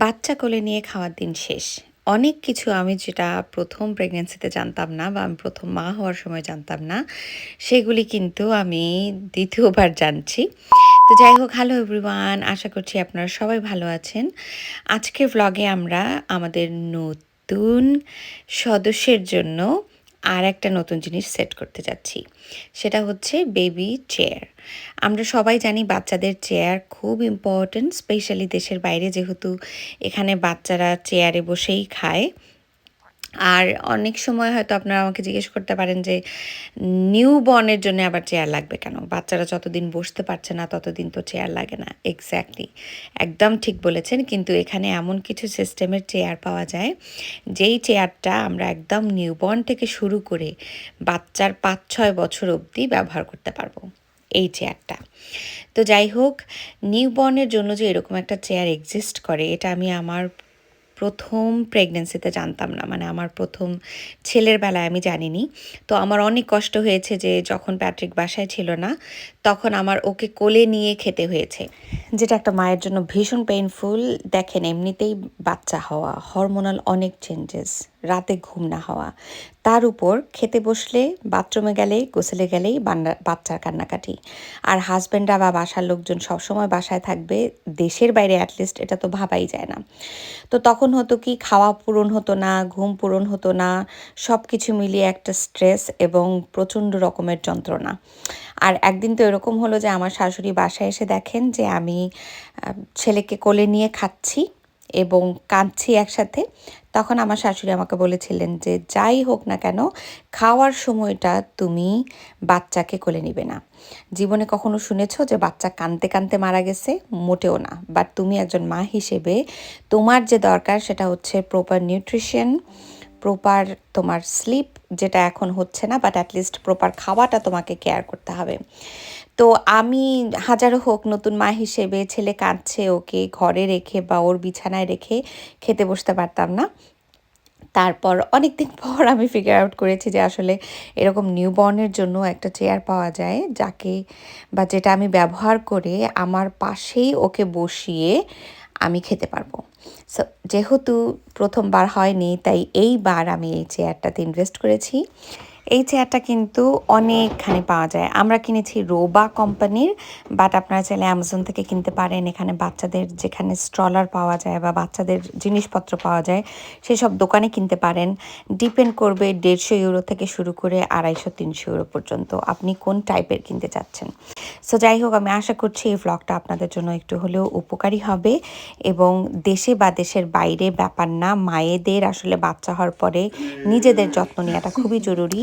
বাচ্চা কোলে নিয়ে খাওয়ার দিন শেষ। অনেক কিছু আমি যেটা প্রথম প্রেগনেন্সিতে জানতাম না বা আমি প্রথম মা হওয়ার সময় জানতাম না, সেগুলি কিন্তু আমি দ্বিতীয়বার জানছি। তো যাই হোক হ্যালো এভরিওয়ান আশা করছি আপনারা সবাই ভালো আছেন। আজকের ভ্লগে আমরা আমাদের নতুন সদস্যের জন্য আর একটা নতুন জিনিস সেট করতে যাচ্ছি। সেটা হচ্ছে বেবি চেয়ার আমরা সবাই জানি বাচ্চাদের চেয়ার খুব ইম্পর্ট্যান্ট স্পেশালি দেশের বাইরে যেহেতু এখানে বাচ্চারা চেয়ারে বসেই খায়। আর অনেক সময় হয়তো আপনারা আমাকে জিজ্ঞেস করতে পারেন যে নিউ বর্নের জন্য আবার চেয়ার লাগবে কেন? বাচ্চারা যতদিন বসতে পারছে না, ততদিন তো চেয়ার লাগে না। এক্স্যাক্টলি একদম ঠিক বলেছেন, কিন্তু এখানে এমন কিছু সিস্টেমের চেয়ার পাওয়া যায়, যেই চেয়ারটা আমরা একদম নিউবর্ন থেকে শুরু করে বাচ্চার পাঁচ ছয় বছর অবধি ব্যবহার করতে পারব, এই চেয়ারটা তো যাই হোক, নিউবর্নের জন্য যে এরকম একটা চেয়ার এক্সিস্ট করে, এটা আমি আমার প্রথম প্রেগনেন্সিতে জানতাম না মানে আমার প্রথম ছেলের বেলায় আমি জানিনি। তো আমার অনেক কষ্ট হয়েছে যে যখন প্যাট্রিক বাসায় ছিল না, তখন আমার ওকে কোলে নিয়ে খেতে হয়েছে। যেটা একটা মায়ের জন্য ভীষণ পেইনফুল দেখেন এমনিতেই বাচ্চা হওয়া হরমোনাল অনেক চেঞ্জেস রাতে ঘুম না হওয়া। তার উপর খেতে বসলে বাথরুমে গেলেই, গোসলে গেলেই বাচ্চার কান্নাকাটি। আর হাজব্যান্ডরা বা বাসার লোকজন সবসময় বাসায় থাকবে, দেশের বাইরে অ্যাটলিস্ট এটা তো ভাবাই যায় না। তো তখন হতো কি, খাওয়া পূরণ হতো না, ঘুম পূরণ হতো না সব কিছু মিলিয়ে একটা স্ট্রেস এবং প্রচণ্ড রকমের যন্ত্রণা। আর একদিন তো এরকম হলো যে, আমার শাশুড়ি বাসায় এসে দেখেন যে, আমি ছেলেকে কোলে নিয়ে খাচ্ছি এবং কাঁদছি একসাথে। তখন আমার শাশুড়ি আমাকে বলেছিলেন যে, যাই হোক না কেন, খাওয়ার সময়টা তুমি বাচ্চাকে কোলে নিবে না। জীবনে কখনো শুনেছ যে, বাচ্চা কানতে কানতে মারা গেছে? মোটেও না। বাট তুমি একজন মা হিসেবে তোমার যে দরকার সেটা হচ্ছে প্রপার নিউট্রিশন প্রপার তোমার স্লিপ যেটা এখন হচ্ছে না বাট অ্যাটলিস্ট প্রপার খাওয়াটা তোমাকে কেয়ার করতে হবে। তো আমি হাজারো হোক, নতুন মা হিসেবে ছেলে কাঁদছে ওকে ঘরে রেখে বা ওর বিছানায় রেখে খেতে বসতে পারতাম না। তারপর অনেক দিন পর আমি ফিগার আউট করেছি যে আসলে এরকম নিউবর্নের জন্য একটা চেয়ার পাওয়া যায়, যাকে বা যেটা আমি ব্যবহার করে আমার পাশেই ওকে বসিয়ে আমি খেতে পারব। সো যেহেতু প্রথমবার হয়নি তাই এইবার আমি এই চেয়ারটাতে ইনভেস্ট করেছি। এই চেয়ারটা কিন্তু অনেকখানি পাওয়া যায়। আমরা কিনেছি রোবা কোম্পানির বাট আপনারা চাইলে অ্যামাজন থেকে কিনতে পারেন। এখানে বাচ্চাদের যেখানে স্ট্রলার পাওয়া যায় বা বাচ্চাদের জিনিসপত্র পাওয়া যায়, সেসব দোকানে কিনতে পারেন। ডিপেন্ড করবে দেড়শো ইউরো থেকে শুরু করে আড়াইশো, তিনশো ইউরো পর্যন্ত আপনি কোন টাইপের কিনতে চাচ্ছেন। সো যাই হোক, আমি আশা করছি এই ভ্লগটা আপনাদের জন্য একটু হলেও উপকারী হবে এবং দেশে বা দেশের বাইরে ব্যাপার না, মায়েদের আসলে বাচ্চা হওয়ার পরে নিজেদের যত্ন নেওয়াটা খুবই জরুরি।